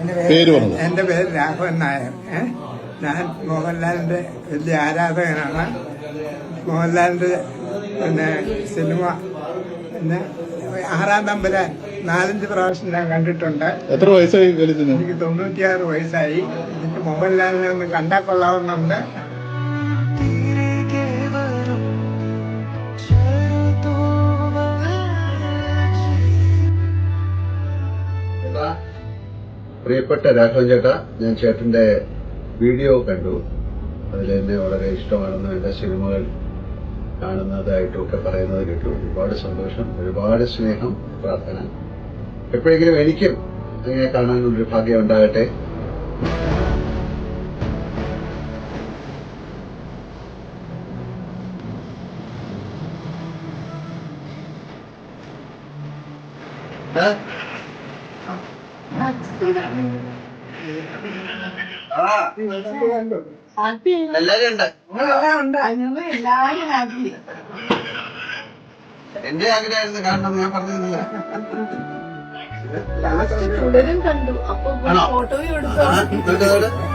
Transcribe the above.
എന്റെ പേര് പറഞ്ഞു? എന്റെ പേര് രാഘവൻ നായർ? ഞാൻ മോഹൻലാലിന്റെ വലിയ ആരാധകനാണ്. മോഹൻലാലിന്റെ പിന്നെ സിനിമ പിന്നെ ആറാം തമ്പുരാൻ നാലഞ്ച് പ്രാവശ്യം ഞാൻ കണ്ടിട്ടുണ്ട്. എത്ര വയസ്സായി എനിക്ക് തൊണ്ണൂറ്റിയാറ് വയസ്സായി. എനിക്ക് മോഹൻലാലിനെ ഒന്ന് കണ്ടാൽ കൊള്ളാവുന്നുണ്ട്. പ്രിയപ്പെട്ട രാഘവൻ ചേട്ടാ ഞാൻ ചേട്ടന്റെ വീഡിയോ കണ്ടു. അതിൽ എന്നെ വളരെ ഇഷ്ടമാണെന്ന് എന്റെ സിനിമകൾ കാണുന്നതായിട്ടൊക്കെ പറയുന്നത് കേട്ടു. ഒരുപാട് സന്തോഷം ഒരുപാട് സ്നേഹം പ്രാർത്ഥന. എപ്പോഴെങ്കിലും എനിക്കും അങ്ങനെ കാണാനുള്ളൊരു ഭാഗ്യം ഉണ്ടാകട്ടെ. എല്ലാരും ഉണ്ട് എന്റെ ആഗ്രഹമായിരുന്നു കാണണം ഞാൻ പറഞ്ഞില്ല തുടരും കണ്ടു അപ്പൊ? ഫോട്ടോയും എടുത്തു